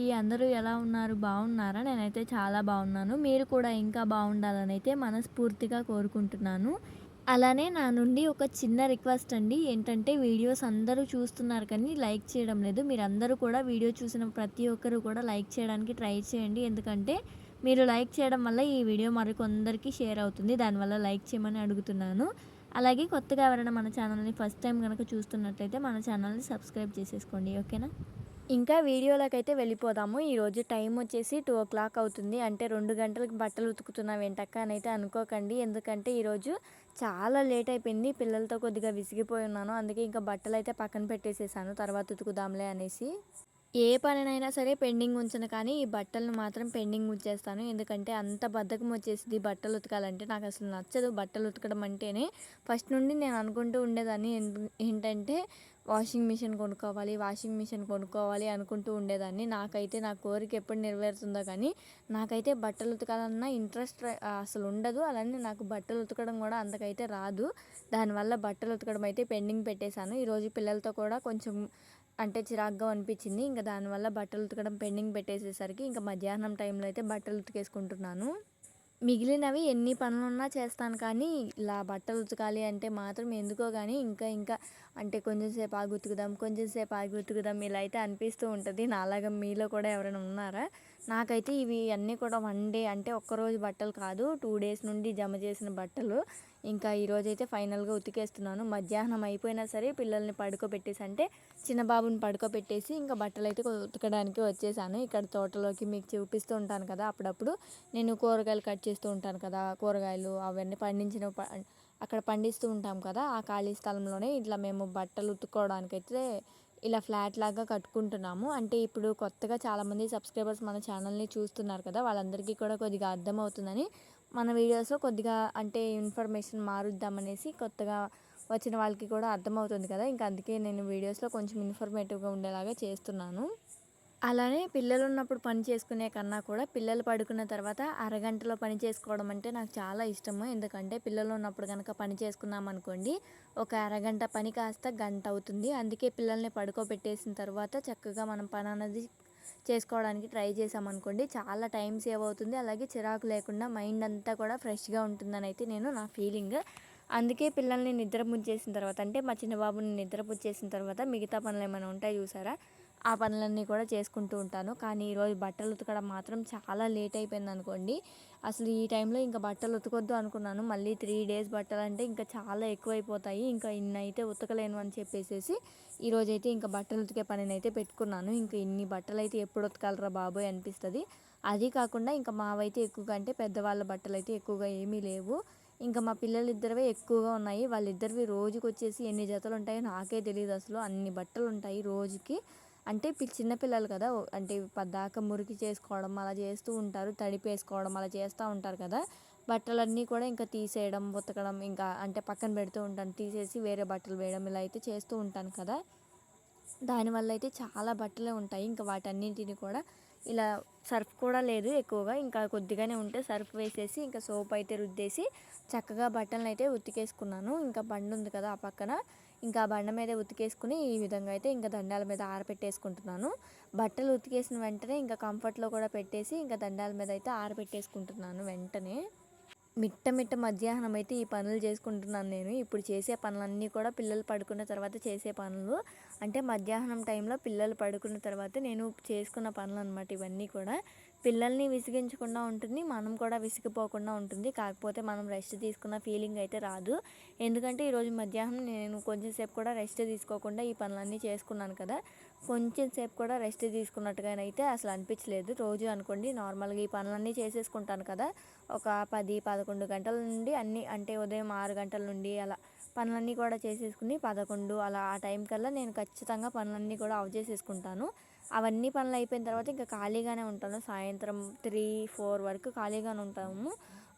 అందరికీ అందరూ ఎలా ఉన్నారు? బాగున్నారా? నేనైతే చాలా బాగున్నాను. మీరు కూడా ఇంకా బాగుండాలని అయితే మనస్ఫూర్తిగా కోరుకుంటున్నాను. అలానే నా నుండి ఒక చిన్న రిక్వెస్ట్ అండి. ఏంటంటే వీడియోస్ అందరూ చూస్తున్నారు కానీ లైక్ చేయడం లేదు. మీరు అందరూ కూడా వీడియో చూసిన ప్రతి ఒక్కరు కూడా లైక్ చేయడానికి ట్రై చేయండి. ఎందుకంటే మీరు లైక్ చేయడం వల్ల ఈ వీడియో మరికొందరికి షేర్ అవుతుంది. దానివల్ల లైక్ చేయమని అడుగుతున్నాను. అలాగే కొత్తగా ఎవరైనా మన ఛానల్ని ఫస్ట్ టైం కనుక చూస్తున్నట్లయితే మన ఛానల్ని సబ్స్క్రైబ్ చేసేసుకోండి. ఓకేనా? ఇంకా వీడియోలోకి అయితే వెళ్ళిపోదాము ఈరోజు టైం వచ్చేసి టూ ఓ క్లాక్ అవుతుంది. అంటే రెండు గంటలకు బట్టలు ఉతుకుతున్నావు ఏంటక్క అని అయితే అనుకోకండి. ఎందుకంటే ఈరోజు చాలా లేట్ అయిపోయింది. పిల్లలతో కొద్దిగా విసిగిపోయి ఉన్నాను. అందుకే ఇంకా బట్టలు అయితే పక్కన పెట్టేసేసాను. తర్వాత ఉతుకుదాంలే అనేసి. ఏ పనినైనా సరే పెండింగ్ ఉంచను కానీ ఈ బట్టలను మాత్రం పెండింగ్ ఉంచేస్తాను. ఎందుకంటే అంత బద్ధకం వచ్చేసింది బట్టలు ఉతకాలంటే. నాకు అసలు నచ్చదు బట్టలు ఉతకడం అంటేనే. ఫస్ట్ నుండి నేను అనుకుంటూ ఉండేదాన్ని. ఏంటంటే వాషింగ్ మిషన్ కొనుక్కోవాలి వాషింగ్ మిషన్ కొనుక్కోవాలి అనుకుంటూ ఉండేదాన్ని. నాకైతే నా కోరిక ఎప్పుడు నెరవేరుతుందో కానీ నాకైతే బట్టలు ఉతకాలన్న ఇంట్రెస్ట్ అసలు ఉండదు. అలానే నాకు బట్టలు ఉతకడం కూడా అంతకైతే రాదు. దానివల్ల బట్టలు ఉతకడం అయితే పెండింగ్ పెట్టేశాను. ఈరోజు పిల్లలతో కూడా కొంచెం అంటే చిరాగ్గా అనిపించింది. ఇంకా దానివల్ల బట్టలు ఉతకడం పెండింగ్ పెట్టేసేసరికి ఇంకా మధ్యాహ్నం టైంలో అయితే బట్టలు ఉతికేసుకుంటున్నాను. మిగిలినవి ఎన్ని పనులున్నా చేస్తాను కానీ ఇలా బట్టలు ఉతకాలి అంటే మాత్రం ఎందుకో కానీ ఇంకా ఇంకా అంటే కొంచెం సేపు ఆగి ఉతుకుదాం కొంచెం సేపు ఆగి ఉతుకుదాం ఇలా అయితే అనిపిస్తూ ఉంటుంది. నాలాగా మీలో కూడా ఎవరైనా ఉన్నారా? నాకైతే ఇవి అన్నీ కూడా వన్ డే అంటే ఒక్కరోజు బట్టలు కాదు టూ డేస్ నుండి జమ చేసిన బట్టలు. ఇంకా ఈరోజైతే ఫైనల్గా ఉతికేస్తున్నాను. మధ్యాహ్నం అయిపోయినా సరే పిల్లల్ని పడుకోబెట్టేసి అంటే చిన్న బాబుని పడుకోబెట్టేసి ఇంకా బట్టలు అయితే ఉతకడానికి వచ్చేసాను. ఇక్కడ తోటలోకి మీకు చూపిస్తూ ఉంటాను కదా అప్పుడప్పుడు. నేను కూరగాయలు కట్ చేస్తూ ఉంటాను కదా కూరగాయలు అవన్నీ పండించిన అక్కడ పండిస్తూ ఉంటాం కదా ఆ ఖాళీ స్థలంలోనే ఇట్లా మేము బట్టలు ఉతుక్కోవడానికి అయితే ఇలా ఫ్లాట్ లాగా కట్టుకుంటున్నాము. అంటే ఇప్పుడు కొత్తగా చాలామంది సబ్స్క్రైబర్స్ మన ఛానల్ని చూస్తున్నారు కదా వాళ్ళందరికీ కూడా కొద్దిగా అర్థమవుతుందని మన వీడియోస్లో కొద్దిగా అంటే ఇన్ఫర్మేషన్ మారుద్దామనేసి కొత్తగా వచ్చిన వాళ్ళకి కూడా అర్థమవుతుంది కదా. ఇంకా అందుకే నేను వీడియోస్లో కొంచెం ఇన్ఫర్మేటివ్గా ఉండేలాగా చేస్తున్నాను. అలానే పిల్లలు ఉన్నప్పుడు పని చేసుకునే కన్నా కూడా పిల్లలు పడుకున్న తర్వాత అరగంటలో పని చేసుకోవడం అంటే నాకు చాలా ఇష్టము. ఎందుకంటే పిల్లలు ఉన్నప్పుడు కనుక పని చేసుకున్నాం అనుకోండి ఒక అరగంట పని కాస్త గంట అవుతుంది. అందుకే పిల్లల్ని పడుకోబెట్టేసిన తర్వాత చక్కగా మనం పని అనేది చేసుకోవడానికి ట్రై చేసామనుకోండి చాలా టైం సేవ్ అవుతుంది. అలాగే చిరాకు లేకుండా మైండ్ అంతా కూడా ఫ్రెష్గా ఉంటుందని అయితే నేను నా ఫీలింగ్. అందుకే పిల్లల్ని నిద్ర ముంచేసిన తర్వాత అంటే మా చిన్న బాబుని నిద్ర తర్వాత మిగతా పనులు ఏమైనా ఉంటాయి చూసారా? ఆ పనులన్నీ కూడా చేసుకుంటూ ఉంటాను. కానీ ఈరోజు బట్టలు ఉతకడం మాత్రం చాలా లేట్ అయిపోయింది అనుకోండి. అసలు ఈ టైంలో ఇంకా బట్టలు ఉతకొద్దు అనుకున్నాను. మళ్ళీ త్రీ డేస్ బట్టలు అంటే ఇంకా చాలా ఎక్కువైపోతాయి. ఇంకా ఇన్ని అయితే ఉతకలేను అని చెప్పేసి ఈరోజైతే ఇంకా బట్టలు ఉతికే పనిని అయితే పెట్టుకున్నాను. ఇంకా ఇన్ని బట్టలు అయితే ఎప్పుడు ఉతకాలరా బాబోయ్ అనిపిస్తుంది. అది కాకుండా ఇంకా మావైతే ఎక్కువగా అంటే పెద్దవాళ్ళ బట్టలు అయితే ఎక్కువగా ఏమీ లేవు. ఇంకా మా పిల్లలిద్దరివే ఎక్కువగా ఉన్నాయి. వాళ్ళిద్దరివి రోజుకి వచ్చేసి ఎన్ని జతలు ఉంటాయో నాకే తెలియదు అసలు. అన్ని బట్టలు ఉంటాయి రోజుకి. అంటే చిన్నపిల్లలు కదా అంటే పద్దాక మురికి చేసుకోవడం అలా చేస్తూ ఉంటారు తడిపేసుకోవడం అలా చేస్తూ ఉంటారు కదా. బట్టలన్నీ కూడా ఇంకా తీసేయడం ఉతకడం ఇంకా అంటే పక్కన పెడుతూ ఉంటాను తీసేసి వేరే బట్టలు వేయడం ఇలా అయితే చేస్తూ ఉంటాను కదా. దానివల్ల అయితే చాలా బట్టలే ఉంటాయి ఇంకా వాటన్నింటిని కూడా ఇలా సర్ఫ్ కూడా లేదు ఎక్కువగా ఇంకా కొద్దిగానే ఉంటే సర్ఫ్ వేసేసి ఇంకా సోప్ అయితే రుద్దేసి చక్కగా బట్టలను అయితే ఉతికేసుకున్నాను. ఇంకా బండి ఉంది కదా ఆ పక్కన ఇంకా బండ మీద ఉతికేసుకుని ఈ విధంగా అయితే ఇంకా దండాల మీద ఆరబెట్టేసుకుంటున్నాను బట్టలు ఉతికేసిన వెంటనే ఇంకా కంఫర్ట్లో కూడా పెట్టేసి ఇంకా దండాల మీద అయితే ఆరబెట్టేసుకుంటున్నాను వెంటనే. మిట్ట మిట్ట మధ్యాహ్నం అయితే ఈ పనులు చేసుకుంటున్నాను నేను. ఇప్పుడు చేసే పనులన్నీ కూడా పిల్లలు పడుకున్న తర్వాత చేసే పనులు. అంటే మధ్యాహ్నం టైంలో పిల్లలు పడుకున్న తర్వాత నేను చేసుకున్న పనులు అనమాట ఇవన్నీ కూడా. పిల్లల్ని విసిగించకుండా ఉంటుంది మనం కూడా విసిగిపోకుండా ఉంటుంది. కాకపోతే మనం రెస్ట్ తీసుకున్న ఫీలింగ్ అయితే రాదు. ఎందుకంటే ఈరోజు మధ్యాహ్నం నేను కొంచెం సేపు కూడా రెస్ట్ తీసుకోకుండా ఈ పనులన్నీ చేసుకున్నాను కదా. కొంచెం సేపు కూడా రెస్ట్ తీసుకున్నట్టుగానైతే అసలు అనిపించలేదు. రోజు అనుకోండి నార్మల్గా ఈ పనులన్నీ చేసేసుకుంటాను కదా. ఒక పది పదకొండు గంటల నుండి అన్నీ అంటే ఉదయం ఆరు గంటల నుండి అలా పనులన్నీ కూడా చేసేసుకుని పదకొండు అలా ఆ టైం కల్లా నేను ఖచ్చితంగా పనులన్నీ కూడా ఆఫ్ చేసేసుకుంటాను. అవన్నీ పనులు అయిపోయిన తర్వాత ఇంకా ఖాళీగానే ఉంటాను. సాయంత్రం త్రీ ఫోర్ వరకు ఖాళీగానే ఉంటాము.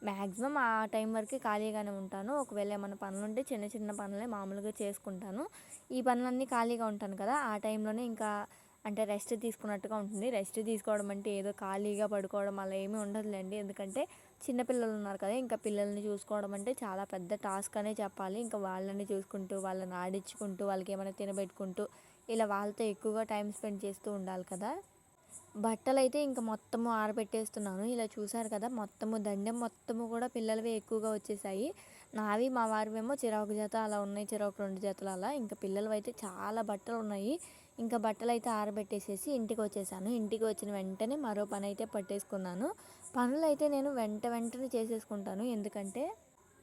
మ్యాక్సిమం ఆ టైం వరకు ఖాళీగానే ఉంటాను. ఒకవేళ ఏమైనా పనులు ఉంటే చిన్న చిన్న పనులే మామూలుగా చేసుకుంటాను. ఈ పనులన్నీ ఖాళీగా ఉంటాను కదా ఆ టైంలోనే ఇంకా అంటే రెస్ట్ తీసుకున్నట్టుగా ఉంటుంది. రెస్ట్ తీసుకోవడం అంటే ఏదో ఖాళీగా పడుకోవడం అలా ఏమీ ఉండదులేండి. ఎందుకంటే చిన్నపిల్లలు ఉన్నారు కదా ఇంకా పిల్లల్ని చూసుకోవడం అంటే చాలా పెద్ద టాస్క్ అనే చెప్పాలి. ఇంకా వాళ్ళని చూసుకుంటూ వాళ్ళని ఆడించుకుంటూ వాళ్ళకి ఏమైనా తినబెట్టుకుంటూ ఇలా వాళ్ళతో ఎక్కువగా టైం స్పెండ్ చేస్తూ ఉండాలి కదా. బట్టలైతే ఇంకా మొత్తము ఆరబెట్టేస్తున్నాను. ఇలా చూసారు కదా మొత్తము దండెం మొత్తము కూడా పిల్లలవే ఎక్కువగా వచ్చేసాయి. నావి మా వారివేమో చిరాకు జత అలా ఉన్నాయి చిరాకు రెండు జతలు అలా. ఇంకా పిల్లలు అయితే చాలా బట్టలు ఉన్నాయి. ఇంకా బట్టలు అయితే ఆరబెట్టేసేసి ఇంటికి వచ్చేసాను ఇంటికి వచ్చిన వెంటనే మరో పని అయితే పట్టేసుకున్నాను. పనులు అయితే నేను వెంట వెంటనే చేసేసుకుంటాను. ఎందుకంటే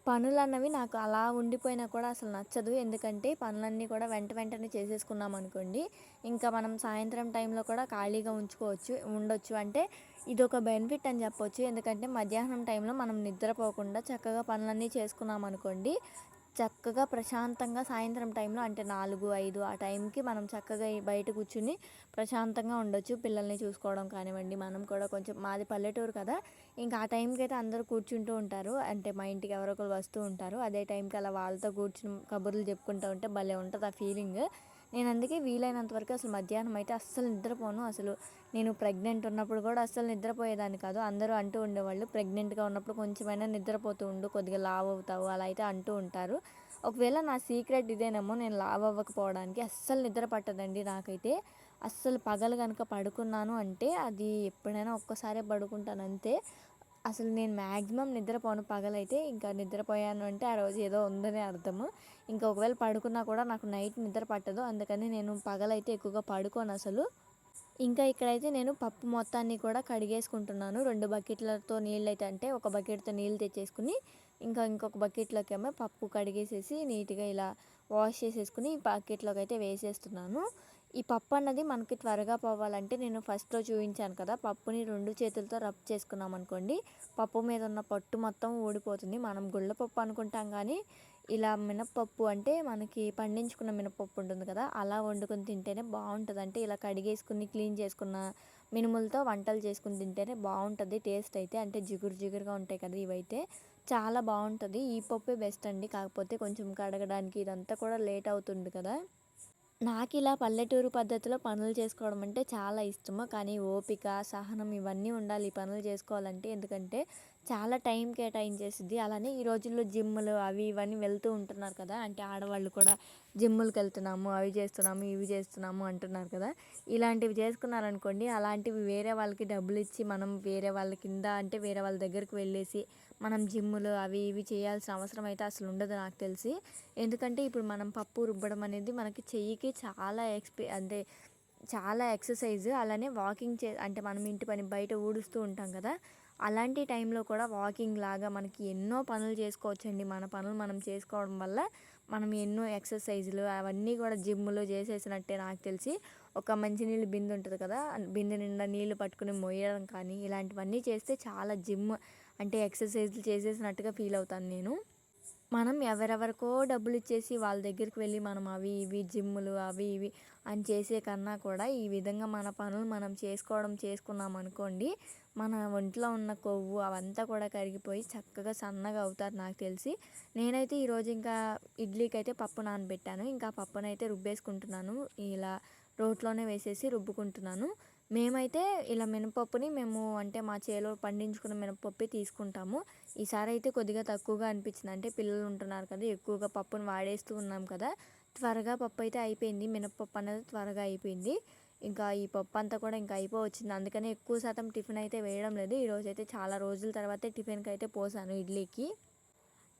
పనులు అన్నవి నాకు అలా ఉండిపోయినా కూడా అసలు నచ్చదు. ఎందుకంటే పనులన్నీ కూడా వెంట వెంటనే చేసేసుకున్నాం అనుకోండి. ఇంకా మనం సాయంత్రం టైంలో కూడా ఖాళీగా ఉంచుకోవచ్చు ఉండొచ్చు. అంటే ఇది ఒక బెనిఫిట్ అని చెప్పొచ్చు. ఎందుకంటే మధ్యాహ్నం టైంలో మనం నిద్రపోకుండా చక్కగా పనులన్నీ చేసుకున్నాం అనుకోండి చక్కగా ప్రశాంతంగా సాయంత్రం టైంలో అంటే నాలుగు ఐదు ఆ టైంకి మనం చక్కగా బయట కూర్చుని ప్రశాంతంగా ఉండొచ్చు. పిల్లల్ని చూసుకోవడం కానివ్వండి మనం కూడా కొంచెం మాది పల్లెటూరు కదా ఇంకా ఆ టైంకి అయితే అందరూ కూర్చుంటూ ఉంటారు. అంటే మా ఇంటికి ఎవరో ఒకరు వస్తూ ఉంటారు. అదే టైంకి అలా వాళ్ళతో కూర్చుని కబుర్లు చెప్పుకుంటూ ఉంటే భలే ఉంటుంది ఆ ఫీలింగ్. నేను అందుకే వీలైనంత వరకు అసలు మధ్యాహ్నం అయితే అస్సలు నిద్రపోను. అసలు నేను ప్రెగ్నెంట్ ఉన్నప్పుడు కూడా అస్సలు నిద్రపోయేదాన్ని కాదు. అందరూ అంటూ ఉండేవాళ్ళు ప్రెగ్నెంట్గా ఉన్నప్పుడు కొంచెమైనా నిద్రపోతూ ఉండు కొద్దిగా లావ్ అవుతావు అలా అయితే అంటూ ఉంటారు. ఒకవేళ నా సీక్రెట్ ఇదేనేమో నేను లావ్ అవ్వకపోవడానికి అస్సలు నిద్ర పట్టదండి నాకైతే. అస్సలు పగలు కనుక పడుకున్నాను అంటే అది ఎప్పుడైనా ఒక్కసారే పడుకుంటాను అంతే. అసలు నేను మ్యాక్సిమం నిద్రపోను పగలైతే ఇంకా నిద్రపోయాను అంటే ఆ రోజు ఏదో ఉందని అర్థము. ఇంకా ఒకవేళ పడుకున్నా కూడా నాకు నైట్ నిద్ర పట్టదు. అందుకని నేను పగలైతే ఎక్కువగా పడుకోను అసలు. ఇంకా ఇక్కడైతే నేను పప్పు మొత్తాన్ని కూడా కడిగేసుకుంటున్నాను. రెండు బకెట్లతో నీళ్ళు అయితే అంటే ఒక బకెట్తో నీళ్ళు తెచ్చేసుకుని ఇంకా ఇంకొక బకెట్లోకి ఏమో పప్పు కడిగేసేసి నీట్గా ఇలా వాష్ చేసేసుకుని ఈ బకెట్లోకి అయితే వేసేస్తున్నాను. ఈ పప్పు అన్నది మనకి త్వరగా పోవాలంటే నేను ఫస్ట్లో చూపించాను కదా పప్పుని రెండు చేతులతో రబ్ చేసుకున్నాం అనుకోండి. పప్పు మీద ఉన్న పట్టు మొత్తం ఊడిపోతుంది. మనం గుళ్ళ పప్పు అనుకుంటాం కానీ ఇలా మినప్పప్పు అంటే మనకి పండించుకున్న మినపప్పు ఉంటుంది కదా అలా వండుకొని తింటేనే బాగుంటుంది. అంటే ఇలా కడిగేసుకుని క్లీన్ చేసుకున్న మినుములతో వంటలు చేసుకుని తింటేనే బాగుంటుంది టేస్ట్ అయితే. అంటే జిగురు జిగురుగా ఉంటాయి కదా ఇవైతే. చాలా బాగుంటుంది. ఈ పప్పే బెస్ట్ అండి. కాకపోతే కొంచెం కడగడానికి ఇదంతా కూడా లేట్ అవుతుంది కదా. నాకు ఇలా పల్లెటూరు పద్ధతిలో పనులు చేసుకోవడం అంటే చాలా ఇష్టము. కానీ ఓపిక సహనం ఇవన్నీ ఉండాలి ఈ పనులు చేసుకోవాలంటే. ఎందుకంటే చాలా టైం కేటాయించేసిద్ది. అలానే ఈ రోజుల్లో జిమ్లు అవి ఇవన్నీ వెళ్తూ ఉంటున్నారు కదా. అంటే ఆడవాళ్ళు కూడా జిమ్లకు వెళ్తున్నాము అవి చేస్తున్నాము ఇవి చేస్తున్నాము అంటున్నారు కదా. ఇలాంటివి చేసుకున్నారనుకోండి అలాంటివి వేరే వాళ్ళకి డబ్బులు ఇచ్చి మనం వేరే వాళ్ళ కింద అంటే వేరే వాళ్ళ దగ్గరికి వెళ్ళేసి మనం జిమ్ములు అవి ఇవి చేయాల్సిన అవసరం అయితే అసలు ఉండదు నాకు తెలిసి. ఎందుకంటే ఇప్పుడు మనం పప్పు రుబ్బడం అనేది మనకి చెయ్యికి చాలా ఎక్స్పీ అంటే చాలా ఎక్సర్సైజ్ అలానే వాకింగ్ చే అంటే మనం ఇంటి పని బయట ఊడుస్తూ ఉంటాం కదా. అలాంటి టైంలో కూడా వాకింగ్ లాగా మనకి ఎన్నో పనులు చేసుకోవచ్చండి. మన పనులు మనం చేసుకోవడం వల్ల మనం ఎన్నో ఎక్సర్సైజులు అవన్నీ కూడా జిమ్లో చేసేసినట్టే నాకు తెలిసి. ఒక మంచినీళ్ళు బిందె ఉంటుంది కదా. బిందె నిండా నీళ్ళు పట్టుకుని మొయ్యడం కానీ ఇలాంటివన్నీ చేస్తే చాలా జిమ్ అంటే ఎక్సర్సైజ్లు చేసేసినట్టుగా ఫీల్ అవుతాను నేను. మనం ఎవరెవరికో డబ్బులు ఇచ్చేసి వాళ్ళ దగ్గరికి వెళ్ళి మనం అవి ఇవి జిమ్ములు అవి ఇవి అని చేసే కన్నా కూడా ఈ విధంగా మన పనులు మనం చేసుకోవడం చేసుకున్నాం అనుకోండి మన ఒంట్లో ఉన్న కొవ్వు అవంతా కూడా కరిగిపోయి చక్కగా సన్నగా అవుతారు నాకు తెలిసి. నేనైతే ఈరోజు ఇంకా ఇడ్లీకి అయితే పప్పు నానబెట్టాను. ఇంకా పప్పునైతే రుబ్బేసుకుంటున్నాను. ఇలా రోట్లోనే వేసేసి రుబ్బుకుంటున్నాను. మేమైతే ఇలా మినపప్పుని మేము అంటే మా చేలో పండించుకున్న మినపప్పు తీసుకుంటాము. ఈసారి అయితే కొద్దిగా తక్కువగా అనిపించింది. అంటే పిల్లలు ఉంటున్నారు కదా ఎక్కువగా పప్పును వాడేస్తూ ఉన్నాం కదా. త్వరగా పప్పు అయితే అయిపోయింది. మినపప్పు అనేది త్వరగా అయిపోయింది. ఇంకా ఈ పప్పు అంతా కూడా ఇంకా అయిపోవచ్చింది. అందుకనే ఎక్కువ శాతం టిఫిన్ అయితే వేయడం లేదు. ఈరోజు అయితే చాలా రోజుల తర్వాత టిఫిన్కి అయితే పోసాను ఇడ్లీకి.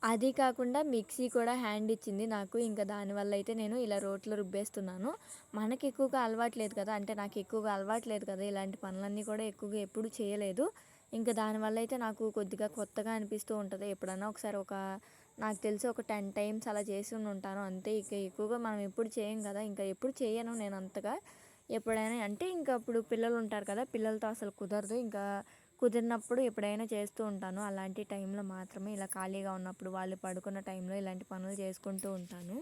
అది కాకుండా మిక్సీ కూడా హ్యాండ్ ఇచ్చింది నాకు. ఇంకా దానివల్ల అయితే నేను ఇలా రోట్లో రుబ్బేస్తున్నాను. మనకి ఎక్కువగా అలవాట్లేదు కదా అంటే నాకు ఎక్కువగా అలవాట్లేదు కదా ఇలాంటి పనులన్నీ కూడా ఎక్కువగా ఎప్పుడు చేయలేదు. ఇంకా దానివల్ల అయితే నాకు కొద్దిగా కొత్తగా అనిపిస్తూ ఉంటుంది. ఎప్పుడన్నా ఒకసారి ఒక నాకు తెలిసి ఒక టెన్ టైమ్స్ అలా చేసి ఉంటాను. అంతే ఇక ఎక్కువగా మనం ఎప్పుడు చేయం కదా ఇంకా ఎప్పుడు చేయను నేను అంతగా. ఎప్పుడైనా అంటే ఇంకా అప్పుడు పిల్లలు ఉంటారు కదా పిల్లలతో అసలు కుదరదు. ఇంకా కుదిరినప్పుడు ఎప్పుడైనా చేస్తూ ఉంటాను. అలాంటి టైంలో మాత్రమే ఇలా ఖాళీగా ఉన్నప్పుడు వాళ్ళు పడుకున్న టైంలో ఇలాంటి పనులు చేసుకుంటూ ఉంటాను.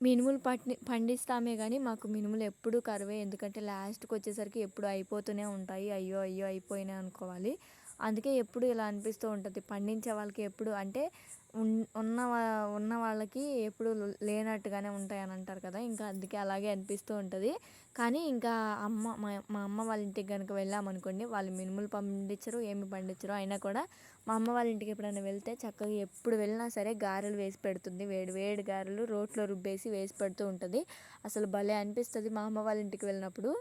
మినుములు పట్టి పండిస్తామే కానీ మాకు మినుములు ఎప్పుడు కరువే. ఎందుకంటే లాస్ట్కి వచ్చేసరికి ఎప్పుడు అయిపోతూనే ఉంటాయి. అయ్యో అయ్యో అయిపోయినాయి అనుకోవాలి. అందుకే ఎప్పుడు ఇలా అనిపిస్తూ ఉంటుంది. పండించే వాళ్ళకి ఎప్పుడు అంటే ఉన్న ఉన్న వాళ్ళకి ఎప్పుడు లేనట్టుగానే ఉంటాయి అని అంటారు కదా. ఇంకా అందుకే అలాగే అనిపిస్తూ ఉంటుంది. కానీ ఇంకా అమ్మ మా మా అమ్మ వాళ్ళ ఇంటికి కనుక వెళ్ళామనుకోండి వాళ్ళు మినుములు పండించరు ఏమి పండించరు. అయినా కూడా మా అమ్మ వాళ్ళ ఇంటికి ఎప్పుడైనా వెళ్తే చక్కగా ఎప్పుడు వెళ్ళినా సరే గారెలు వేసి పెడుతుంది. వేడి వేడి గారెలు రోట్లో రుబ్బేసి వేసి పెడుతూ ఉంటుంది. అసలు భలే అనిపిస్తుంది మా అమ్మ వాళ్ళ ఇంటికి వెళ్ళినప్పుడు.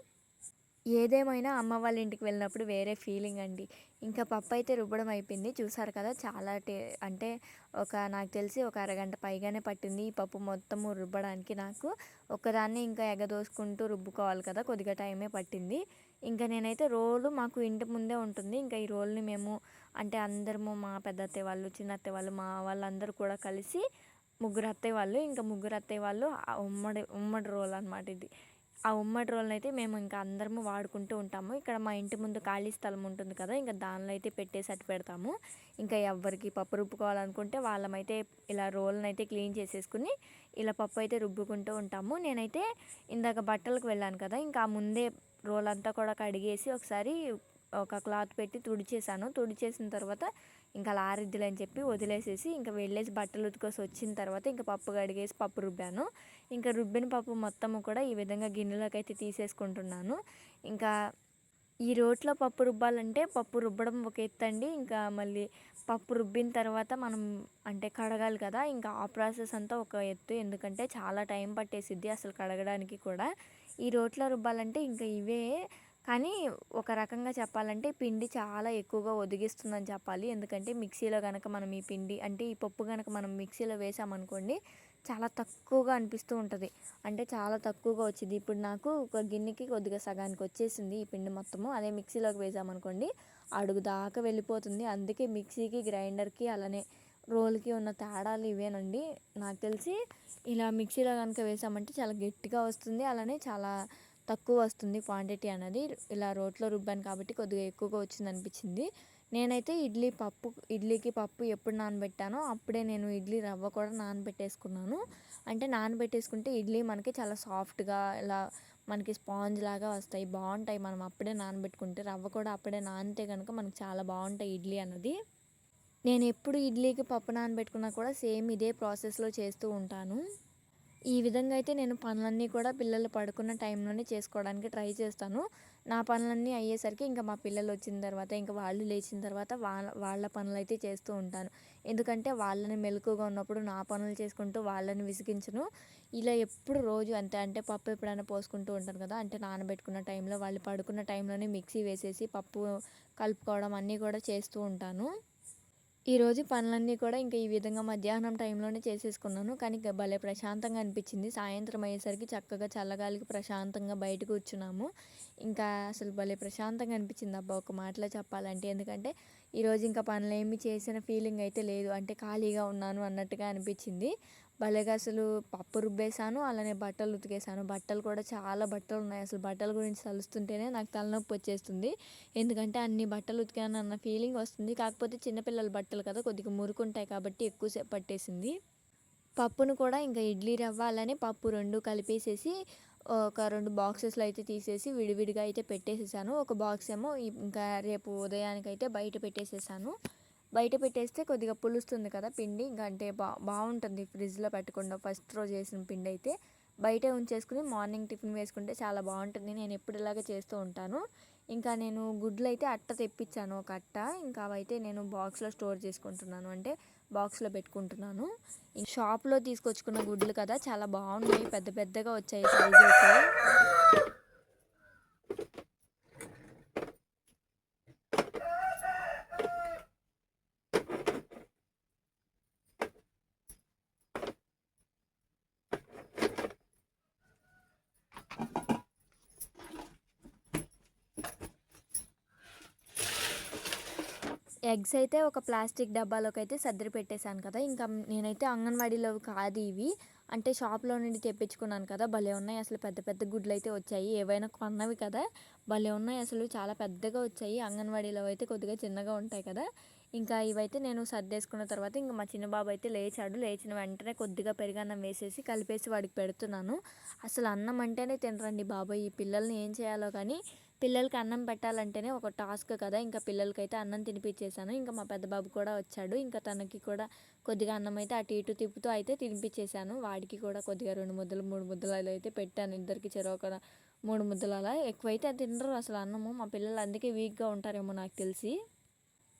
ఏదేమైనా అమ్మ వాళ్ళ ఇంటికి వెళ్ళినప్పుడు వేరే ఫీలింగ్ అండి. ఇంకా పప్పు అయితే రుబ్బడం అయిపోయింది. చూసారు కదా చాలా టే అంటే ఒక నాకు తెలిసి ఒక అరగంట పైగానే పట్టింది ఈ పప్పు మొత్తము రుబ్బడానికి నాకు. ఒకదాన్ని ఇంకా ఎగదోసుకుంటూ రుబ్బుకోవాలి కదా కొద్దిగా టైమే పట్టింది. ఇంకా నేనైతే రోలు మాకు ఇంటి ముందే ఉంటుంది. ఇంకా ఈ రోల్ని మేము అంటే అందరము మా పెద్ద అత్తయ్య వాళ్ళు చిన్న అత్తయ్య వాళ్ళు మా వాళ్ళందరూ కూడా కలిసి ముగ్గురు అత్తయ్య వాళ్ళు ఇంకా ముగ్గురు అత్తయ్య వాళ్ళు ఉమ్మడి ఉమ్మడి రోల్ అనమాట ఇది. ఆ ఉమ్మడి రోల్ని అయితే మేము ఇంకా అందరము వాడుకుంటూ ఉంటాము. ఇక్కడ మా ఇంటి ముందు ఖాళీ స్థలం ఉంటుంది కదా ఇంకా దానిలో అయితే పెట్టేసి అట్టు పెడతాము. ఇంకా ఎవరికి పప్పు రుబ్బుకోవాలనుకుంటే వాళ్ళమైతే ఇలా రోల్ని అయితే క్లీన్ చేసేసుకుని ఇలా పప్పు అయితే రుబ్బుకుంటూ ఉంటాము. నేనైతే ఇందాక బట్టలకు వెళ్ళాను కదా ఇంకా ఆ ముందే రోల్ అంతా కూడా కడిగేసి ఒకసారి ఒక క్లాత్ పెట్టి తుడిచేసాను తుడిచేసిన తర్వాత ఇంకా అలా అని చెప్పి వదిలేసేసి ఇంకా వెళ్ళేసి బట్టలు ఉతుకోసి వచ్చిన తర్వాత ఇంకా పప్పు కడిగేసి పప్పు రుబ్బాను. ఇంకా రుబ్బిన పప్పు మొత్తము కూడా ఈ విధంగా గిన్నెలోకి అయితే తీసేసుకుంటున్నాను. ఇంకా ఈ రోట్లో పప్పు రుబ్బాలంటే పప్పు రుబ్బడం ఒక ఎత్తు అండి ఇంకా మళ్ళీ పప్పు రుబ్బిన తర్వాత మనం అంటే కడగాలి కదా ఇంకా ఆ ప్రాసెస్ అంతా ఒక ఎత్తు. ఎందుకంటే చాలా టైం పట్టేసిద్ది అసలు కడగడానికి కూడా. ఈ రోట్లో రుబ్బాలంటే ఇంకా ఇవే కానీ ఒక రకంగా చెప్పాలంటే పిండి చాలా ఎక్కువగా ఒదిగిస్తుందని చెప్పాలి. ఎందుకంటే మిక్సీలో కనుక మనం ఈ పిండి అంటే ఈ పప్పు కనుక మనం మిక్సీలో వేసామనుకోండి చాలా తక్కువగా అనిపిస్తూ ఉంటుంది. అంటే చాలా తక్కువగా వచ్చింది. ఇప్పుడు నాకు ఒక గిన్నెకి కొద్దిగా సగానికి వచ్చేసింది ఈ పిండి మొత్తము. అదే మిక్సీలోకి వేసామనుకోండి అడుగు దాకా వెళ్ళిపోతుంది. అందుకే మిక్సీకి గ్రైండర్కి అలానే రోల్కి ఉన్న తేడాలు ఇవేనండి. నాకు తెలిసి ఇలా మిక్సీలో కనుక వేసామంటే చాలా గట్టిగా వస్తుంది. అలానే చాలా తక్కువ వస్తుంది క్వాంటిటీ అనేది ఇలా రోట్లో రుబ్బాను కాబట్టి కొద్దిగా ఎక్కువగా వచ్చింది అనిపించింది నేనైతే ఇడ్లీ పప్పు ఇడ్లీకి పప్పు ఎప్పుడు నానబెట్టానో అప్పుడే నేను ఇడ్లీ రవ్వ కూడా నానబెట్టేసుకున్నాను. అంటే నానబెట్టేసుకుంటే ఇడ్లీ మనకి చాలా సాఫ్ట్గా ఇలా మనకి స్పాంజ్ లాగా వస్తాయి బాగుంటాయి. మనం అప్పుడే నానబెట్టుకుంటే రవ్వ కూడా అప్పుడే నానితే కనుక మనకి చాలా బాగుంటాయి ఇడ్లీ అన్నది. నేను ఎప్పుడు ఇడ్లీకి పప్పు నానబెట్టుకున్నా కూడా సేమ్ ఇదే ప్రాసెస్లో చేస్తూ ఉంటాను. ఈ విధంగా అయితే నేను పనులన్నీ కూడా పిల్లలు పడుకున్న టైంలోనే చేసుకోవడానికి ట్రై చేస్తాను. నా పనులన్నీ అయ్యేసరికి ఇంకా మా పిల్లలు వచ్చిన తర్వాత ఇంకా వాళ్ళు లేచిన తర్వాత వాళ్ళ వాళ్ళ పనులు అయితే చేస్తూ ఉంటాను. ఎందుకంటే వాళ్ళని మెలకుగా ఉన్నప్పుడు నా పనులు చేసుకుంటూ వాళ్ళని విసిగించను. ఇలా ఎప్పుడు రోజు అంతే అంటే పప్పు ఎప్పుడైనా పోసుకుంటూ ఉంటాను కదా అంటే నానబెట్టుకున్న టైంలో వాళ్ళు పడుకున్న టైంలోనే మిక్సీ వేసేసి పప్పు కలుపుకోవడం అన్నీ కూడా చేస్తూ ఉంటాను. ఈరోజు పనులన్నీ కూడా ఇంకా ఈ విధంగా మధ్యాహ్నం టైంలోనే చేసేసుకున్నాను. కానీ భలే ప్రశాంతంగా అనిపించింది. సాయంత్రం అయ్యేసరికి చక్కగా చల్లగాలికి ప్రశాంతంగా బయట కూర్చున్నాము. ఇంకా అసలు భలే ప్రశాంతంగా అనిపించింది. అబ్బా ఒక మాటలో చెప్పాలంటే ఎందుకంటే ఈరోజు ఇంకా పనులు ఏమి చేసిన ఫీలింగ్ అయితే లేదు. అంటే ఖాళీగా ఉన్నాను అన్నట్టుగా అనిపించింది. భలేగా అసలు పప్పు రుబ్బేసాను అలానే బట్టలు ఉతికేసాను బట్టలు కూడా చాలా బట్టలు ఉన్నాయి. అసలు బట్టల గురించి తలుస్తుంటేనే నాకు తలనొప్పి వచ్చేస్తుంది. ఎందుకంటే అన్ని బట్టలు ఉతికాను అన్న ఫీలింగ్ వస్తుంది. కాకపోతే చిన్నపిల్లల బట్టలు కదా కొద్దిగా మురుకుంటాయి కాబట్టి ఎక్కువసేపు పట్టేసింది. పప్పును కూడా ఇంకా ఇడ్లీ రవ్వ అలానే పప్పు రెండు కలిపేసేసి ఒక రెండు బాక్సెస్లో అయితే తీసేసి విడివిడిగా అయితే పెట్టేసేసాను. ఒక బాక్స్ ఏమో ఇంకా రేపు ఉదయానికైతే బయట పెట్టేసేసాను. బయట పెట్టేస్తే కొద్దిగా పులుస్తుంది కదా పిండి. ఇంకా అంటే బా బాగుంటుంది ఫ్రిడ్జ్లో పెట్టకుండా ఫస్ట్ రోజు చేసిన పిండి అయితే. బయటే ఉంచేసుకుని మార్నింగ్ టిఫిన్ వేసుకుంటే చాలా బాగుంటుంది. నేను ఎప్పుడు ఇలాగే చేస్తూ ఉంటాను. ఇంకా నేను గుడ్లు అయితే అట్ట తెప్పించాను ఒక అట్ట. ఇంకా అవైతే నేను బాక్స్లో స్టోర్ చేసుకుంటున్నాను. అంటే బాక్స్లో పెట్టుకుంటున్నాను. షాప్లో తీసుకొచ్చుకున్న గుడ్లు కదా చాలా బాగున్నాయి. పెద్ద పెద్దగా వచ్చాయి సైజ్ అయితే. ఎగ్స్ అయితే ఒక ప్లాస్టిక్ డబ్బాలోకి అయితే సర్దిరి పెట్టేశాను కదా. ఇంకా నేనైతే అంగన్వాడీలో కాదు ఇవి. అంటే షాప్లో నుండి తెప్పించుకున్నాను కదా భలే ఉన్నాయి. అసలు పెద్ద పెద్ద గుడ్లు అయితే వచ్చాయి. ఏవైనా కొన్నవి కదా భలే ఉన్నాయి. అసలు చాలా పెద్దగా వచ్చాయి. అంగన్వాడీలో అయితే కొద్దిగా చిన్నగా ఉంటాయి కదా. ఇంకా ఇవైతే నేను సర్దేసుకున్న తర్వాత ఇంకా మా చిన్న బాబు అయితే లేచాడు. లేచిన వెంటనే కొద్దిగా పెరిగన్నం వేసేసి కలిపేసి వాడికి పెడుతున్నాను. అసలు అన్నం అంటేనే తినరండి బాబాయ్. ఈ పిల్లల్ని ఏం చేయాలో కానీ పిల్లలకి అన్నం పెట్టాలంటేనే ఒక టాస్క్ కదా. ఇంకా పిల్లలకైతే అన్నం తినిపించేశాను ఇంకా మా పెద్ద బాబు కూడా వచ్చాడు. ఇంకా తనకి కూడా కొద్దిగా అన్నం అయితే అటు ఇటు తిప్పుతూ అయితే తినిపించేశాను వాడికి కూడా కొద్దిగా రెండు ముద్దలు మూడు ముద్దలు అలా అయితే పెట్టాను. ఇద్దరికి చెరొక మూడు ముద్దలు అలా. ఎక్కువైతే తినరు అసలు అన్నము. మా పిల్లలు అందుకే వీక్గా ఉంటారేమో నాకు తెలిసి.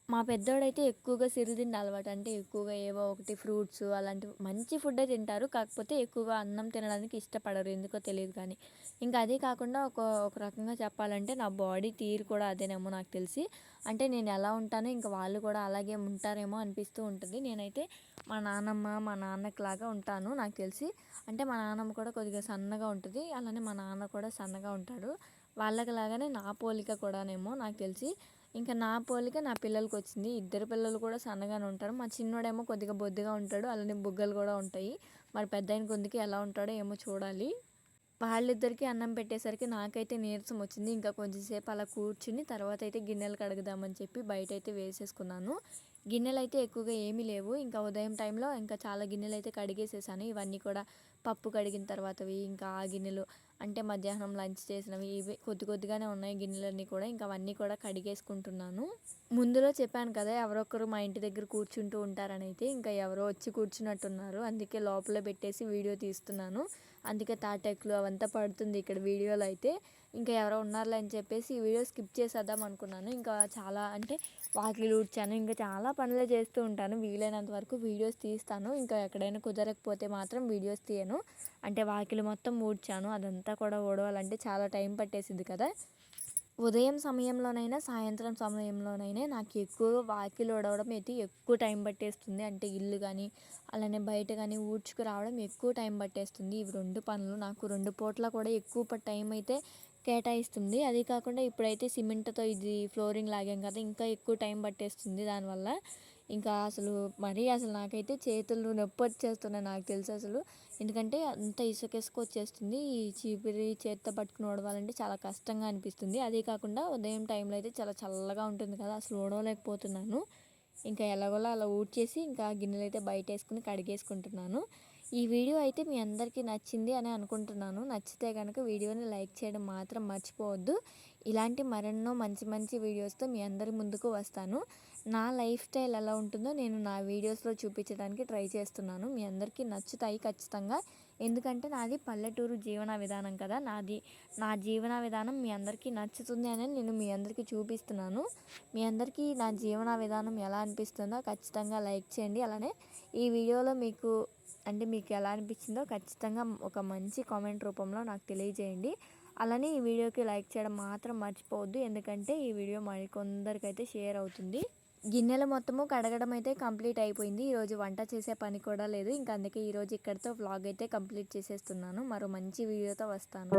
మా పెద్దోడైతే ఎక్కువగా సిరిదిండి అలవాటు. అంటే ఎక్కువగా ఏవో ఒకటి ఫ్రూట్స్ అలాంటివి. మంచి ఫుడ్డే తింటారు. కాకపోతే ఎక్కువగా అన్నం తినడానికి ఇష్టపడరు. ఎందుకో తెలియదు కానీ. ఇంకా అదే కాకుండా ఒక ఒక రకంగా చెప్పాలంటే నా బాడీ తీరు కూడా అదేనేమో నాకు తెలిసి. అంటే నేను ఎలా ఉంటానో ఇంకా వాళ్ళు కూడా అలాగే ఉంటారేమో అనిపిస్తూ ఉంటుంది. నేనైతే మా నాన్నమ్మ మా నాన్నకిలాగా ఉంటాను నాకు తెలిసి. అంటే మా నాన్నమ్మ కూడా కొద్దిగా సన్నగా ఉంటుంది. అలానే మా నాన్న కూడా సన్నగా ఉంటాడు. వాళ్ళకి లాగానే నా పోలిక కూడానేమో నాకు తెలిసి. ఇంకా నా పోలిక నా పిల్లలకి వచ్చింది. ఇద్దరు పిల్లలు కూడా సన్నగానే ఉంటారు. మా చిన్నోడేమో కొద్దిగా బొద్దుగా ఉంటాడు. అలానే బుగ్గలు కూడా ఉంటాయి. మరి పెద్ద ఆయన కొందికి ఎలా ఉంటాడో ఏమో చూడాలి. వాళ్ళిద్దరికీ అన్నం పెట్టేసరికి నాకైతే నీరసం వచ్చింది. ఇంకా కొంచెంసేపు అలా కూర్చుని తర్వాత అయితే గిన్నెలు కడుగుదామని చెప్పి బయట అయితే వేసేసుకున్నాను. గిన్నెలు అయితే ఎక్కువగా ఏమీ లేవు. ఇంకా ఉదయం టైంలో ఇంకా చాలా గిన్నెలు అయితే కడిగేసేసాను. ఇవన్నీ కూడా పప్పు కడిగిన తర్వాతవి ఇంకా ఆ గిన్నెలు అంటే మధ్యాహ్నం లంచ్ చేసినవి ఇవి కొద్ది కొద్దిగానే ఉన్నాయి గిన్నెలన్నీ కూడా. ఇంకా అవన్నీ కూడా కడిగేసుకుంటున్నాను. ముందులో చెప్పాను కదా ఎవరొకరు మా ఇంటి దగ్గర కూర్చుంటూ ఉంటారని అయితే ఇంకా ఎవరో వచ్చి కూర్చున్నట్టున్నారు. అందుకే లోపల పెట్టేసి వీడియో తీస్తున్నాను. అందుకే తాటెక్లు అవంతా పడుతుంది ఇక్కడ వీడియోలో అయితే. ఇంకా ఎవరో ఉన్నారులే అని చెప్పేసి ఈ వీడియో స్కిప్ చేసేద్దాం అనుకున్నాను. ఇంకా చాలా అంటే వాకిలి ఊడ్చాను. ఇంకా చాలా పనులు చేస్తూ ఉంటాను. వీలైనంత వరకు వీడియోస్ తీస్తాను. ఇంకా ఎక్కడైనా కుదరకపోతే మాత్రం వీడియోస్ తీయను. అంటే వాకిలు మొత్తం ఊడ్చాను. అదంతా కూడా ఊడవాలంటే చాలా టైం పట్టేసింది కదా. ఉదయం సమయంలోనైనా సాయంత్రం సమయంలోనైనా నాకు ఎక్కువ వాకిలు ఊడవడం అయితే ఎక్కువ టైం పట్టేస్తుంది. అంటే ఇల్లు కానీ అలానే బయట కానీ ఊడ్చుకు రావడం ఎక్కువ టైం పట్టేస్తుంది. ఇవి రెండు పనులు నాకు రెండు పూట్ల కూడా ఎక్కువ టైం అయితే కేటాయిస్తుంది. అది కాకుండా ఇప్పుడైతే సిమెంట్తో ఇది ఫ్లోరింగ్ లాగాం కదా ఇంకా ఎక్కువ టైం పట్టేస్తుంది దానివల్ల. ఇంకా అసలు మరీ అసలు నాకైతే చేతులు నొప్పి వచ్చేస్తున్నాయి నాకు తెలుసు అసలు. ఎందుకంటే అంత ఇసుక ఇసుక వచ్చేస్తుంది. ఈ చీపిరి చేత్తో పట్టుకుని ఓడవాలంటే చాలా కష్టంగా అనిపిస్తుంది. అదే కాకుండా ఉదయం టైంలో అయితే చాలా చల్లగా ఉంటుంది కదా అసలు ఓడవలేకపోతున్నాను ఇంకా ఎలాగోలా అలా ఊడ్చేసి ఇంకా గిన్నెలు అయితే బయట వేసుకుని కడిగేసుకుంటున్నాను. ఈ వీడియో అయితే మీ అందరికీ నచ్చింది అని అనుకుంటున్నాను. నచ్చితే కనుక వీడియోని లైక్ చేయడం మాత్రం మర్చిపోవద్దు. ఇలాంటి మరెన్నో మంచి మంచి వీడియోస్తో మీ అందరి ముందుకు వస్తాను. నా లైఫ్ స్టైల్ ఎలా ఉంటుందో నేను నా వీడియోస్లో చూపించడానికి ట్రై చేస్తున్నాను. మీ అందరికీ నచ్చుతాయి ఖచ్చితంగా. ఎందుకంటే నాది పల్లెటూరు జీవన విధానం కదా. నాది నా జీవన విధానం మీ అందరికీ నచ్చుతుంది అని నేను మీ అందరికీ చూపిస్తున్నాను. మీ అందరికీ నా జీవన విధానం ఎలా అనిపిస్తుందో ఖచ్చితంగా లైక్ చేయండి. అలానే ఈ వీడియోలో మీకు అంటే మీకు ఎలా అనిపించిందో ఖచ్చితంగా ఒక మంచి కామెంట్ రూపంలో నాకు తెలియజేయండి. అలానే ఈ వీడియోకి లైక్ చేయడం మాత్రం మర్చిపోవద్దు. ఎందుకంటే ఈ వీడియో మరికొందరికైతే షేర్ అవుతుంది. గిన్నెలు మొత్తము కడగడం అయితే కంప్లీట్ అయిపోయింది. ఈరోజు వంట చేసే పని కూడా లేదు. ఇంకా అందుకే ఈరోజు ఇక్కడితో వ్లాగ్ అయితే కంప్లీట్ చేసేస్తున్నాను. మరో మంచి వీడియోతో వస్తాను.